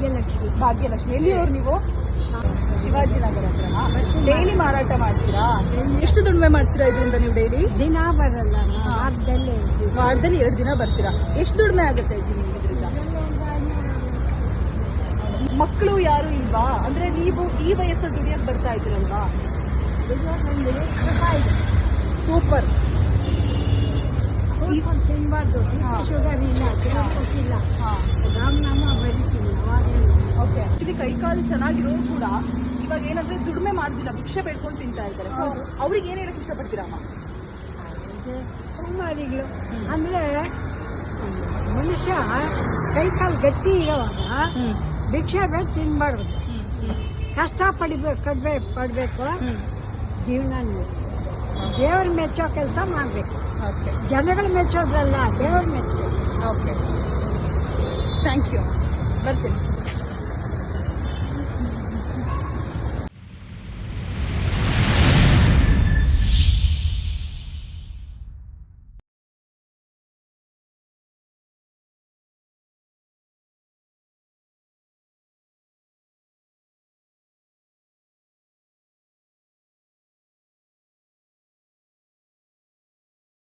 ಭಾಗ್ಯಲಕ್ಷ್ಮಿ ಭಾಗ್ಯಲಕ್ಷ್ಮಿ. ಎಲ್ಲಿಯವ್ರು ನೀವು? ಶಿವಾಜಿನಗರ ಹತ್ರನಾ? ಡೈಲಿ ಮಾರಾಟ ಮಾಡ್ತೀರಾ? ಎಷ್ಟು ದುಡಿಮೆ ಮಾಡ್ತೀರಾ ಇದರಿಂದ ನೀವು ಡೈಲಿ? ದಿನ ಬರಲ್ಲ. ವಾರದಲ್ಲಿ ಎರಡು ವಾರದಲ್ಲಿ ಎರಡು ದಿನ ಬರ್ತೀರಾ? ಎಷ್ಟು ದುಡಿಮೆ ಆಗುತ್ತೆ ಇದರಿಂದ ಮಕ್ಕಳು ಯಾರು ಇಲ್ವಾ? ಅಂದ್ರೆ ನೀವು ಈ ವಯಸ್ಸಲ್ಲಿ ದುಡಿಯಕ್ ಬರ್ತಾ ಇದ್ರಲ್ವಾ. ಸೂಪರ್. ತಿನ್ಬಾರ್ದು. ಶುಗರ್ ಇಲ್ಲ ಕೈಕಾಲು ಚೆನ್ನಾಗಿರೋ ಕೂಡ ಇವಾಗ ಏನಂದ್ರೆ ದುಡಿಮೆ ಮಾಡ್ತಿಲ್ಲ ಭಿಕ್ಷೆ ಬೇಡ್ಕೊಂಡು ತಿಂತಾ ಇದ್ದಾರೆ. ಸೊ ಅವ್ರಿಗೆ ಏನ್ ಹೇಳಕ್ ಇಷ್ಟಪಡ್ತೀರಾ ಅಮ್ಮ? ಸುಮಾರಿಗಳು ಅಂದ್ರೆ ಮನುಷ್ಯ ಕೈಕಾಲು ಗಟ್ಟಿ ಇರೋವಾಗ ಭಿಕ್ಷೆ ಬೇಡ ತಿನ್ಬಾರ್ದು. ಕಷ್ಟ ಪಡಿಬೇಕು ಕಡ್ಬೇ ಪಡಬೇಕು ಜೀವನ ನಿಲ್ಲಿಸ್ಬೇಕು ದೇವ್ರ ಮೆಚ್ಚೋ ಕೆಲಸ ಮಾಡಬೇಕು. ಜನಗಳು ಮೆಚ್ಚೋದ್ರಲ್ಲ ದೇವ್ರ ಮೆಚ್ಚೋ. ಓಕೆ ಥ್ಯಾಂಕ್ ಯು ಬರ್ತೀನಿ.